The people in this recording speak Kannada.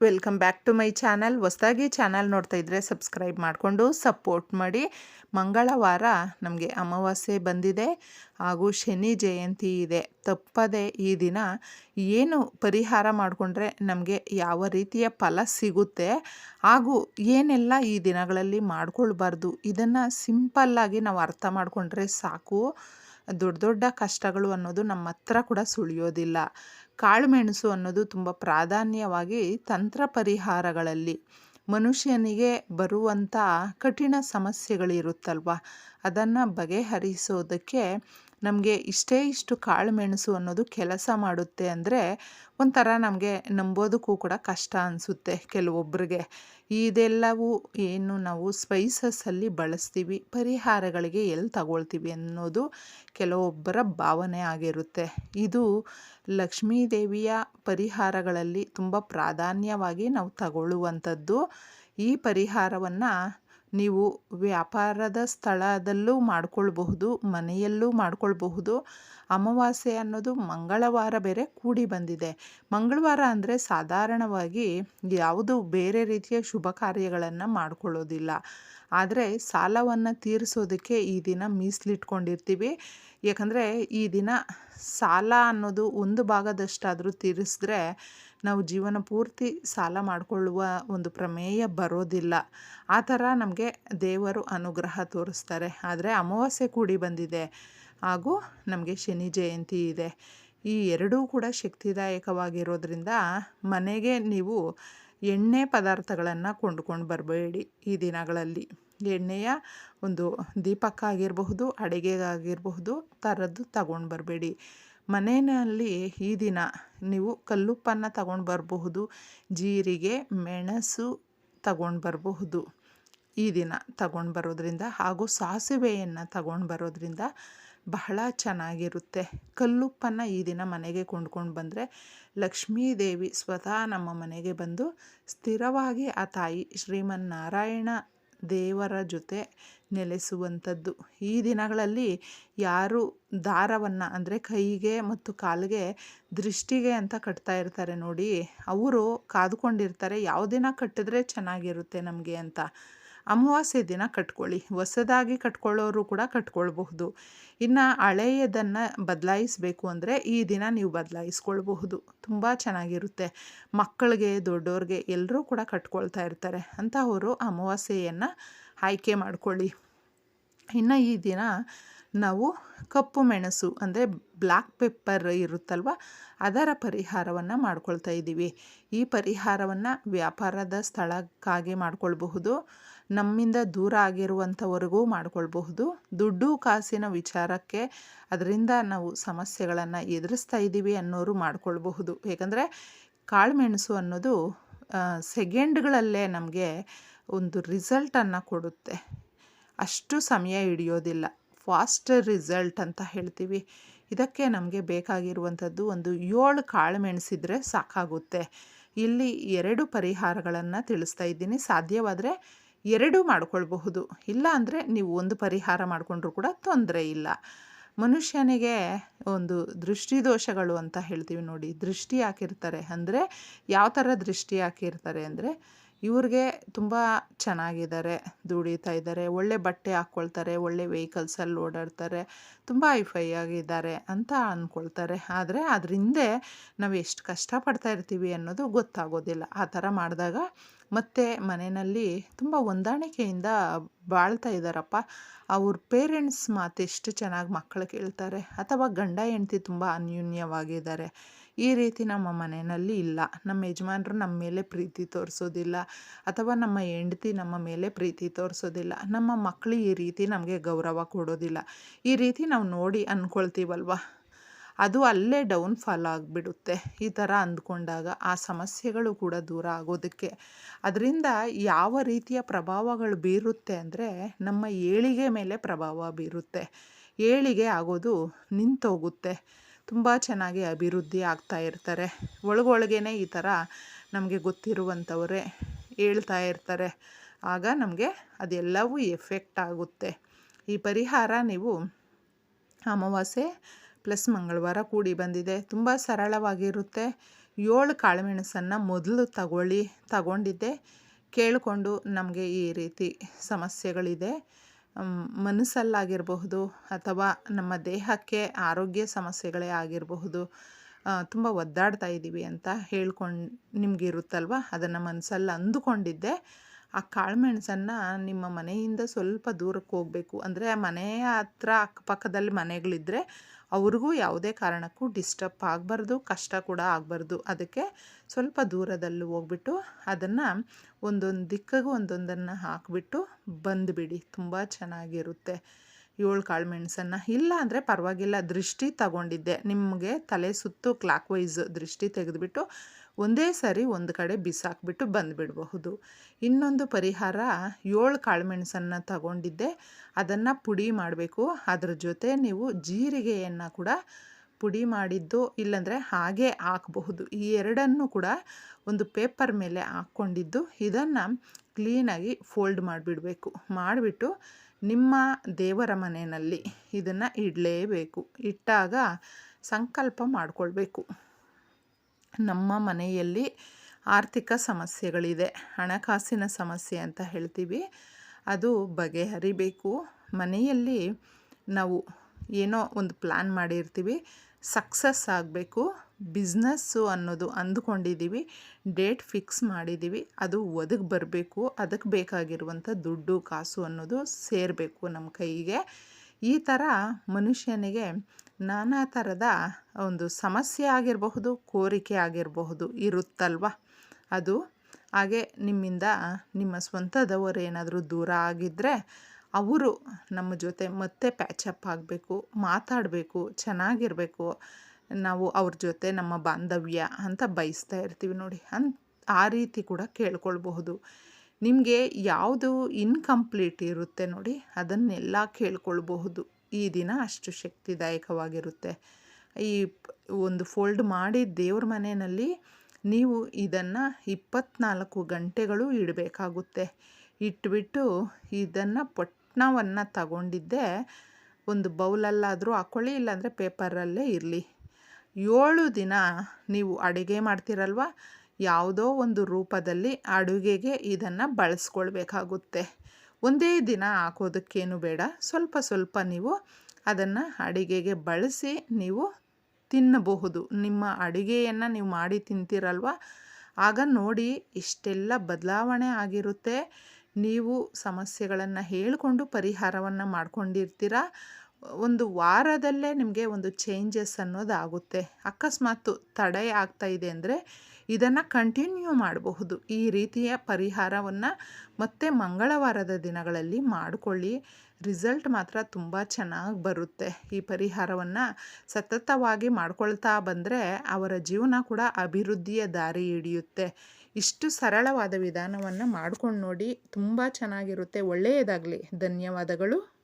Welcome back to my channel. ಹೊಸದಾಗಿ ಚಾನಲ್ ನೋಡ್ತಾ ಇದ್ದರೆ ಸಬ್ಸ್ಕ್ರೈಬ್ ಮಾಡಿಕೊಂಡು ಸಪೋರ್ಟ್ ಮಾಡಿ. ಮಂಗಳವಾರ ನಮಗೆ ಅಮಾವಾಸ್ಯೆ ಬಂದಿದೆ. ಹಾಗೂ ಶನಿ ಜಯಂತಿ ಇದೆ. ತಪ್ಪದೆ ಈ ದಿನ ಏನು ಪರಿಹಾರ ಮಾಡಿಕೊಂಡ್ರೆ ನಮಗೆ ಯಾವ ರೀತಿಯ ಫಲ ಸಿಗುತ್ತೆ? ಹಾಗೂ ಏನೆಲ್ಲ ಈ ದಿನಗಳಲ್ಲಿ ಮಾಡ್ಕೊಳ್ಬಾರ್ದು? ಇದನ್ನು ಸಿಂಪಲ್ಲಾಗಿ ನಾವು ಅರ್ಥ ಮಾಡಿಕೊಂಡ್ರೆ ಸಾಕು. ದೊಡ್ಡ ದೊಡ್ಡ ಕಷ್ಟಗಳು ಅನ್ನೋದು ನಮ್ಮ ಹತ್ರ ಕೂಡ ಸುಳಿಯೋದಿಲ್ಲ. ಕಾಳುಮೆಣಸು ಅನ್ನೋದು ತುಂಬ ಪ್ರಾಧಾನ್ಯವಾಗಿ ತಂತ್ರ ಪರಿಹಾರಗಳಲ್ಲಿ ಮನುಷ್ಯನಿಗೆ ಬರುವಂಥ ಕಠಿಣ ಸಮಸ್ಯೆಗಳಿರುತ್ತಲ್ವ? ಅದನ್ನು ಬಗೆಹರಿಸೋದಕ್ಕೆ ನಮಗೆ ಇಷ್ಟೇ ಇಷ್ಟು ಕಾಳುಮೆಣಸು ಅನ್ನೋದು ಕೆಲಸ ಮಾಡುತ್ತೆ ಅಂದರೆ ಒಂಥರ ನಮಗೆ ನಂಬೋದಕ್ಕೂ ಕೂಡ ಕಷ್ಟ ಅನಿಸುತ್ತೆ ಕೆಲವೊಬ್ಬರಿಗೆ ಇದೆಲ್ಲವೂ ಏನು ನಾವು ಸ್ಪೈಸಸ್ಸಲ್ಲಿ ಬಳಸ್ತೀವಿ, ಪರಿಹಾರಗಳಿಗೆ ಎಲ್ಲಿ ತಗೊಳ್ತೀವಿ ಅನ್ನೋದು ಕೆಲವೊಬ್ಬರ ಭಾವನೆ ಆಗಿರುತ್ತೆ. ಇದು ಲಕ್ಷ್ಮೀದೇವಿಯ ಪರಿಹಾರಗಳಲ್ಲಿ ತುಂಬ ಪ್ರಾಧಾನ್ಯವಾಗಿ ನಾವು ತಗೊಳ್ಳುವಂಥದ್ದು. ಈ ಪರಿಹಾರವನ್ನು ನೀವು ವ್ಯಾಪಾರದ ಸ್ಥಳದಲ್ಲೂ ಮಾಡ್ಕೊಳ್ಬಹುದು, ಮನೆಯಲ್ಲೂ ಮಾಡ್ಕೊಳ್ಬಹುದು. ಅಮಾವಾಸ್ಯೆ ಅನ್ನೋದು ಮಂಗಳವಾರ ಬೇರೆ ಕೂಡಿ ಬಂದಿದೆ. ಮಂಗಳವಾರ ಅಂದರೆ ಸಾಧಾರಣವಾಗಿ ಯಾವುದು ಬೇರೆ ರೀತಿಯ ಶುಭ ಕಾರ್ಯಗಳನ್ನು ಮಾಡ್ಕೊಳ್ಳೋದಿಲ್ಲ. ಆದರೆ ಸಾಲವನ್ನು ತೀರಿಸೋದಕ್ಕೆ ಈ ದಿನ ಮೀಸಲಿಟ್ಕೊಂಡಿರ್ತೀವಿ. ಯಾಕಂದರೆ ಈ ದಿನ ಸಾಲ ಅನ್ನೋದು ಒಂದು ಭಾಗದಷ್ಟಾದರೂ ತೀರಿಸಿದ್ರೆ ನಾವು ಜೀವನ ಪೂರ್ತಿ ಸಾಲ ಮಾಡಿಕೊಳ್ಳುವ ಒಂದು ಪ್ರಮೇಯ ಬರೋದಿಲ್ಲ. ಆ ಥರ ನಮಗೆ ದೇವರು ಅನುಗ್ರಹ ತೋರಿಸ್ತಾರೆ. ಆದರೆ ಅಮಾವಾಸ್ಯೆ ಕೂಡಿ ಬಂದಿದೆ. ಹಾಗೂ ನಮಗೆ ಶನಿ ಜಯಂತಿ ಇದೆ. ಈ ಎರಡೂ ಕೂಡ ಶಕ್ತಿದಾಯಕವಾಗಿರೋದ್ರಿಂದ ಮನೆಗೆ ನೀವು ಎಣ್ಣೆ ಪದಾರ್ಥಗಳನ್ನು ಕೊಂಡ್ಕೊಂಡು ಬರಬೇಡಿ ಈ ದಿನಗಳಲ್ಲಿ. ಎಣ್ಣೆಯ ಒಂದು ದೀಪಕ್ಕಾಗಿರಬಹುದು, ಅಡುಗೆಗಾಗಿರಬಹುದು, ಥರದ್ದು ತಗೊಂಡು ಬರಬೇಡಿ. ಮನೆಯಲ್ಲಿ ಈ ದಿನ ನೀವು ಕಲ್ಲುಪ್ಪನ್ನು ತಗೊಂಡು ಬರಬಹುದು ಜೀರಿಗೆ, ಮೆಣಸು ತಗೊಂಡು ಬರಬಹುದು ಈ ದಿನ ತಗೊಂಡು ಬರೋದ್ರಿಂದ ಹಾಗೂ ಸಾಸಿವೆಯನ್ನು ತಗೊಂಡು ಬರೋದ್ರಿಂದ ಬಹಳ ಚೆನ್ನಾಗಿರುತ್ತೆ. ಕಲ್ಲುಪ್ಪನ್ನು ಈ ದಿನ ಮನೆಗೆ ಕೊಂಡ್ಕೊಂಡು ಬಂದರೆ ಲಕ್ಷ್ಮೀ ದೇವಿ ಸ್ವತಃ ನಮ್ಮ ಮನೆಗೆ ಬಂದು ಸ್ಥಿರವಾಗಿ ಆ ತಾಯಿ ಶ್ರೀಮನ್ನಾರಾಯಣ ದೇವರ ಜೊತೆ ನೆಲೆಸುವಂಥದ್ದು. ಈ ದಿನಗಳಲ್ಲಿ ಯಾರು ದಾರವನ್ನು ಅಂದರೆ ಕೈಗೆ ಮತ್ತು ಕಾಲಿಗೆ ದೃಷ್ಟಿಗೆ ಅಂತ ಕಟ್ತಾ ಇರ್ತಾರೆ ನೋಡಿ, ಅವರು ಕಾದುಕೊಂಡಿರ್ತಾರೆ, ಯಾವ ದಿನ ಕಟ್ಟಿದ್ರೆ ಚೆನ್ನಾಗಿರುತ್ತೆ ನಮಗೆ ಅಂತ. ಅಮಾವಾಸ್ಯೆ ದಿನ ಕಟ್ಕೊಳ್ಳಿ. ಹೊಸದಾಗಿ ಕಟ್ಕೊಳ್ಳೋರು ಕೂಡ ಕಟ್ಕೊಳ್ಬಹುದು. ಇನ್ನು ಹಳೆಯದನ್ನು ಬದಲಾಯಿಸಬೇಕು ಅಂದರೆ ಈ ದಿನ ನೀವು ಬದಲಾಯಿಸ್ಕೊಳ್ಬಹುದು. ತುಂಬ ಚೆನ್ನಾಗಿರುತ್ತೆ. ಮಕ್ಕಳಿಗೆ ದೊಡ್ಡವ್ರಿಗೆ ಎಲ್ಲರೂ ಕೂಡ ಕಟ್ಕೊಳ್ತಾ ಇರ್ತಾರೆ. ಅಂತಹವರು ಅಮಾವಾಸ್ಯೆಯನ್ನು ಆಯ್ಕೆ ಮಾಡ್ಕೊಳ್ಳಿ. ಇನ್ನು ಈ ದಿನ ನಾವು ಕಪ್ಪು ಮೆಣಸು ಅಂದರೆ ಬ್ಲ್ಯಾಕ್ ಪೆಪ್ಪರ್ ಇರುತ್ತಲ್ವ, ಅದರ ಪರಿಹಾರವನ್ನು ಮಾಡ್ಕೊಳ್ತಾ ಇದ್ದೀವಿ ಈ ಪರಿಹಾರವನ್ನು ವ್ಯಾಪಾರದ ಸ್ಥಳಕ್ಕಾಗಿ ಮಾಡ್ಕೊಳ್ಬಹುದು. ನಮ್ಮಿಂದ ದೂರ ಆಗಿರುವಂಥವರೆಗೂ ಮಾಡಿಕೊಳ್ಬಹುದು. ದುಡ್ಡು ಕಾಸಿನ ವಿಚಾರಕ್ಕೆ ಅದರಿಂದ ನಾವು ಸಮಸ್ಯೆಗಳನ್ನು ಎದುರಿಸ್ತಾ ಇದ್ದೀವಿ ಅನ್ನೋರು ಮಾಡಿಕೊಳ್ಬಹುದು. ಏಕೆಂದರೆ ಕಾಳುಮೆಣಸು ಅನ್ನೋದು ಸೆಕೆಂಡ್ಗಳಲ್ಲೇ ನಮಗೆ ಒಂದು ರಿಸಲ್ಟನ್ನು ಕೊಡುತ್ತೆ. ಅಷ್ಟು ಸಮಯ ಹಿಡಿಯೋದಿಲ್ಲ. ಫಾಸ್ಟ್ ರಿಸಲ್ಟ್ ಅಂತ ಹೇಳ್ತೀವಿ. ಇದಕ್ಕೆ ನಮಗೆ ಬೇಕಾಗಿರುವಂಥದ್ದು ಒಂದು ಏಳು ಕಾಳು ಮೆಣಸಿದ್ರೆ ಸಾಕಾಗುತ್ತೆ. ಇಲ್ಲಿ ಎರಡು ಪರಿಹಾರಗಳನ್ನು ತಿಳಿಸ್ತಾ ಇದ್ದೀನಿ. ಸಾಧ್ಯವಾದರೆ ಎರಡೂ ಮಾಡಿಕೊಳ್ಬಹುದು. ಇಲ್ಲ ಅಂದರೆ ನೀವು ಒಂದು ಪರಿಹಾರ ಮಾಡಿಕೊಂಡ್ರೂ ಕೂಡ ತೊಂದರೆ ಇಲ್ಲ. ಮನುಷ್ಯನಿಗೆ ಒಂದು ದೃಷ್ಟಿ ದೋಷಗಳು ಅಂತ ಹೇಳ್ತೀವಿ ನೋಡಿ. ದೃಷ್ಟಿ ಹಾಕಿರ್ತಾರೆ ಅಂದರೆ, ಯಾವ ಥರ ದೃಷ್ಟಿ ಹಾಕಿರ್ತಾರೆ ಅಂದರೆ, ಇವ್ರಿಗೆ ತುಂಬ ಚೆನ್ನಾಗಿದ್ದಾರೆ, ದುಡಿತಾ ಇದ್ದಾರೆ, ಒಳ್ಳೆ ಬಟ್ಟೆ ಹಾಕ್ಕೊಳ್ತಾರೆ, ಒಳ್ಳೆ ವೆಹಿಕಲ್ಸಲ್ಲಿ ಓಡಾಡ್ತಾರೆ, ತುಂಬ ಐಫೈ ಆಗಿದ್ದಾರೆ ಅಂತ ಅಂದ್ಕೊಳ್ತಾರೆ ಆದರೆ ಅದ್ರ ಹಿಂದೆ ನಾವು ಎಷ್ಟು ಕಷ್ಟಪಡ್ತಾ ಇರ್ತೀವಿ ಅನ್ನೋದು ಗೊತ್ತಾಗೋದಿಲ್ಲ. ಆ ಥರ ಮಾಡಿದಾಗ ಮತ್ತು ಮನೆಯಲ್ಲಿ ತುಂಬ ಹೊಂದಾಣಿಕೆಯಿಂದ ಬಾಳ್ತಾ ಇದ್ದಾರಪ್ಪ. ಅವ್ರ ಪೇರೆಂಟ್ಸ್ ಮಾತು ಎಷ್ಟು ಚೆನ್ನಾಗಿ ಮಕ್ಕಳು ಕೇಳ್ತಾರೆ. ಅಥವಾ ಗಂಡ ಹೆಂಡತಿ ತುಂಬ ಅನ್ಯೂನ್ಯವಾಗಿದ್ದಾರೆ. ಈ ರೀತಿ ನಮ್ಮ ಮನೆಯಲ್ಲಿ ಇಲ್ಲ. ನಮ್ಮ ಯಜಮಾನ್ರು ನಮ್ಮ ಮೇಲೆ ಪ್ರೀತಿ ತೋರಿಸೋದಿಲ್ಲ. ಅಥವಾ ನಮ್ಮ ಹೆಂಡತಿ ನಮ್ಮ ಮೇಲೆ ಪ್ರೀತಿ ತೋರಿಸೋದಿಲ್ಲ. ನಮ್ಮ ಮಕ್ಕಳು ಈ ರೀತಿ ನಮಗೆ ಗೌರವ ಕೊಡೋದಿಲ್ಲ. ಈ ರೀತಿ ನಾವು ನೋಡಿ ಅಂದ್ಕೊಳ್ತೀವಲ್ವ ಅದು ಅಲ್ಲೇ ಡೌನ್ ಫಾಲ್ ಆಗಿಬಿಡುತ್ತೆ. ಈ ಥರ ಅಂದ್ಕೊಂಡಾಗ ಆ ಸಮಸ್ಯೆಗಳು ಕೂಡ ದೂರ ಆಗೋದಕ್ಕೆ. ಅದರಿಂದ ಯಾವ ರೀತಿಯ ಪ್ರಭಾವಗಳು ಬೀರುತ್ತೆ ಅಂದರೆ ನಮ್ಮ ಏಳಿಗೆ ಮೇಲೆ ಪ್ರಭಾವ ಬೀರುತ್ತೆ. ಏಳಿಗೆ ಆಗೋದು ನಿಂತೋಗುತ್ತೆ. ತುಂಬ ಚೆನ್ನಾಗಿ ಅಭಿವೃದ್ಧಿ ಆಗ್ತಾ ಇರ್ತಾರೆ. ಒಳಗೊಳಗೇ ಈ ಥರ ನಮಗೆ ಗೊತ್ತಿರುವಂಥವರೇ ಹೇಳ್ತಾ ಇರ್ತಾರೆ. ಆಗ ನಮಗೆ ಅದೆಲ್ಲವೂ ಎಫೆಕ್ಟ್ ಆಗುತ್ತೆ. ಈ ಪರಿಹಾರ ನೀವು ಅಮಾವಾಸ್ಯೆ ಪ್ಲಸ್ ಮಂಗಳವಾರ ಕೂಡಿ ಬಂದಿದೆ. ತುಂಬ ಸರಳವಾಗಿರುತ್ತೆ. ಏಳು ಕಾಳುಮೆಣಸನ್ನು ಮೊದಲು ತಗೊಳ್ಳಿ, ತಗೊಂಡಿದ್ದೆ. ಕೇಳಿಕೊಂಡು ನಮಗೆ ಈ ರೀತಿ ಸಮಸ್ಯೆಗಳಿದೆ. ಮನಸ್ಸಲ್ಲಾಗಿರಬಹುದು ಅಥವಾ ನಮ್ಮ ದೇಹಕ್ಕೆ ಆರೋಗ್ಯ ಸಮಸ್ಯೆಗಳೇ ಆಗಿರಬಹುದು. ತುಂಬ ಒದ್ದಾಡ್ತಾ ಇದ್ದೀವಿ ಅಂತ ಹೇಳ್ಕೊಂಡು ನಿಮಗಿರುತ್ತಲ್ವ? ಅದನ್ನು ಮನಸ್ಸಲ್ಲಿ ಅಂದುಕೊಂಡಿದ್ದೆ. ಆ ಕಾಳುಮೆಣಸನ್ನು ನಿಮ್ಮ ಮನೆಯಿಂದ ಸ್ವಲ್ಪ ದೂರಕ್ಕೆ ಹೋಗಬೇಕು. ಅಂದರೆ ಆ ಮನೆಯ ಹತ್ರ ಅಕ್ಕಪಕ್ಕದಲ್ಲಿ ಮನೆಗಳಿದ್ದರೆ ಅವ್ರಿಗೂ ಯಾವುದೇ ಕಾರಣಕ್ಕೂ ಡಿಸ್ಟರ್ಬ್ ಆಗಬಾರ್ದು, ಕಷ್ಟ ಕೂಡ ಆಗಬಾರ್ದು. ಅದಕ್ಕೆ ಸ್ವಲ್ಪ ದೂರದಲ್ಲಿ ಹೋಗ್ಬಿಟ್ಟು ಅದನ್ನು ಒಂದೊಂದು ದಿಕ್ಕಿಗೂ ಒಂದೊಂದನ್ನು ಹಾಕಿಬಿಟ್ಟು ಬಂದುಬಿಡಿ. ತುಂಬ ಚೆನ್ನಾಗಿರುತ್ತೆ. ಏಳು ಕಾಳು ಮೆಣಸನ್ನು. ಇಲ್ಲ ಅಂದರೆ ಪರವಾಗಿಲ್ಲ, ದೃಷ್ಟಿ ತಗೊಂಡಿದ್ದೆ. ನಿಮಗೆ ತಲೆ ಸುತ್ತು ಕ್ಲಾಕ್ ವೈಸ್ ದೃಷ್ಟಿ ತೆಗೆದುಬಿಟ್ಟು ಒಂದೇ ಸಾರಿ ಒಂದು ಕಡೆ ಬಿಸಾಕ್ಬಿಟ್ಟು ಬಂದುಬಿಡಬಹುದು. ಇನ್ನೊಂದು ಪರಿಹಾರ, ಏಳು ಕಾಳುಮೆಣಸನ್ನು ತಗೊಂಡಿದ್ದೆ. ಅದನ್ನು ಪುಡಿ ಮಾಡಬೇಕು. ಅದ್ರ ಜೊತೆ ನೀವು ಜೀರಿಗೆಯನ್ನು ಕೂಡ ಪುಡಿ ಮಾಡಿದ್ದು ಇಲ್ಲಾಂದರೆ ಹಾಗೆ ಹಾಕಬಹುದು. ಈ ಎರಡನ್ನು ಕೂಡ ಒಂದು ಪೇಪರ್ ಮೇಲೆ ಹಾಕ್ಕೊಂಡಿದ್ದು ಇದನ್ನು ಕ್ಲೀನಾಗಿ ಫೋಲ್ಡ್ ಮಾಡಿಬಿಡಬೇಕು. ಮಾಡಿಬಿಟ್ಟು ನಿಮ್ಮ ದೇವರ ಮನೆಯಲ್ಲಿ ಇದನ್ನು ಇಡಲೇಬೇಕು. ಇಟ್ಟಾಗ ಸಂಕಲ್ಪ ಮಾಡಿಕೊಳ್ಬೇಕು. ನಮ್ಮ ಮನೆಯಲ್ಲಿ ಆರ್ಥಿಕ ಸಮಸ್ಯೆಗಳಿದೆ. ಹಣಕಾಸಿನ ಸಮಸ್ಯೆ ಅಂತ ಹೇಳ್ತೀವಿ. ಅದು ಬಗೆಹರಿಬೇಕು. ಮನೆಯಲ್ಲಿ ನಾವು ಏನೋ ಒಂದು ಪ್ಲ್ಯಾನ್ ಮಾಡಿರ್ತೀವಿ. ಸಕ್ಸಸ್ ಆಗಬೇಕು. ಬಿಸ್ನೆಸ್ಸು ಅನ್ನೋದು ಅಂದ್ಕೊಂಡಿದ್ದೀವಿ. ಡೇಟ್ ಫಿಕ್ಸ್ ಮಾಡಿದ್ದೀವಿ. ಅದು ಒದಗಿ ಬರಬೇಕು. ಅದಕ್ಕೆ ಬೇಕಾಗಿರುವಂಥ ದುಡ್ಡು, ಕಾಸು ಅನ್ನೋದು ಸೇರಬೇಕು ನಮ್ಮ ಕೈಗೆ. ಈ ಥರ ಮನುಷ್ಯನಿಗೆ ನಾನಾ ಥರದ ಒಂದು ಸಮಸ್ಯೆ ಆಗಿರಬಹುದು, ಕೋರಿಕೆ ಆಗಿರಬಹುದು ಇರುತ್ತಲ್ವ? ಅದು ಹಾಗೆ ನಿಮ್ಮಿಂದ ನಿಮ್ಮ ಸ್ವಂತದವರು ಏನಾದರೂ ದೂರ ಆಗಿದ್ದರೆ ಅವರು ನಮ್ಮ ಜೊತೆ ಮತ್ತೆ ಪ್ಯಾಚಪ್ ಆಗಬೇಕು, ಮಾತಾಡಬೇಕು, ಚೆನ್ನಾಗಿರಬೇಕು. ನಾವು ಅವ್ರ ಜೊತೆ ನಮ್ಮ ಬಾಂಧವ್ಯ ಅಂತ ಬಯಸ್ತಾ ಇರ್ತೀವಿ ನೋಡಿ. ಅನ್ ಆ ರೀತಿ ಕೂಡ ಕೇಳ್ಕೊಳ್ಬಹುದು. ನಿಮಗೆ ಯಾವುದು ಇನ್ಕಂಪ್ಲೀಟ್ ಇರುತ್ತೆ ನೋಡಿ, ಅದನ್ನೆಲ್ಲ ಕೇಳ್ಕೊಳ್ಬಹುದು. ಈ ದಿನ ಅಷ್ಟು ಶಕ್ತಿದಾಯಕವಾಗಿರುತ್ತೆ. ಈ ಒಂದು ಫೋಲ್ಡ್ ಮಾಡಿ ದೇವ್ರ ಮನೆಯಲ್ಲಿ ನೀವು ಇದನ್ನು ಇಪ್ಪತ್ನಾಲ್ಕು ಗಂಟೆಗಳು ಇಡಬೇಕಾಗುತ್ತೆ. ಇಟ್ಬಿಟ್ಟು ಇದನ್ನು ಪೊಟ್ಣವನ್ನು ತಗೊಂಡಿದ್ದೆ ಒಂದು ಬೌಲಲ್ಲಾದರೂ ಹಾಕ್ಕೊಳ್ಳಿ ಇಲ್ಲಾಂದರೆ ಪೇಪರಲ್ಲೇ ಇರಲಿ. ಏಳು ದಿನ ನೀವು ಅಡುಗೆ ಮಾಡ್ತೀರಲ್ವ? ಯಾವುದೋ ಒಂದು ರೂಪದಲ್ಲಿ ಅಡುಗೆಗೆ ಇದನ್ನು ಬಳಸ್ಕೊಳ್ಬೇಕಾಗುತ್ತೆ. ಒಂದೇ ದಿನ ಹಾಕೋದಕ್ಕೇನು ಬೇಡ. ಸ್ವಲ್ಪ ಸ್ವಲ್ಪ ನೀವು ಅದನ್ನು ಅಡಿಗೆಗೆ ಬಳಸಿ ನೀವು ತಿನ್ನಬಹುದು. ನಿಮ್ಮ ಅಡುಗೆಯನ್ನು ನೀವು ಮಾಡಿ ತಿಂತೀರಲ್ವ? ಆಗ ನೋಡಿ ಇಷ್ಟೆಲ್ಲ ಬದಲಾವಣೆ ಆಗಿರುತ್ತೆ. ನೀವು ಸಮಸ್ಯೆಗಳನ್ನು ಹೇಳಿಕೊಂಡು ಪರಿಹಾರವನ್ನು ಮಾಡ್ಕೊಂಡಿರ್ತೀರ? ಒಂದು ವಾರದಲ್ಲೇ ನಿಮಗೆ ಒಂದು ಚೇಂಜಸ್ ಅನ್ನೋದು ಆಗುತ್ತೆ ಅಕಸ್ಮಾತ್ ತಡೆ ಆಗ್ತಾ ಇದೆ ಅಂದರೆ ಇದನ್ನು ಕಂಟಿನ್ಯೂ ಮಾಡಬಹುದು. ಈ ರೀತಿಯ ಪರಿಹಾರವನ್ನು ಮತ್ತೆ ಮಂಗಳವಾರದ ದಿನಗಳಲ್ಲಿ ಮಾಡಿಕೊಳ್ಳಿ. ರಿಸಲ್ಟ್ ಮಾತ್ರ ತುಂಬ ಚೆನ್ನಾಗಿ ಬರುತ್ತೆ. ಈ ಪರಿಹಾರವನ್ನು ಸತತವಾಗಿ ಮಾಡ್ಕೊಳ್ತಾ ಬಂದರೆ ಅವರ ಜೀವನ ಕೂಡ ಅಭಿವೃದ್ಧಿಯ ದಾರಿ ಹಿಡಿಯುತ್ತೆ. ಇಷ್ಟು ಸರಳವಾದ ವಿಧಾನವನ್ನು ಮಾಡ್ಕೊಂಡು ನೋಡಿ ತುಂಬ ಚೆನ್ನಾಗಿರುತ್ತೆ. ಒಳ್ಳೆಯದಾಗಲಿ. ಧನ್ಯವಾದಗಳು.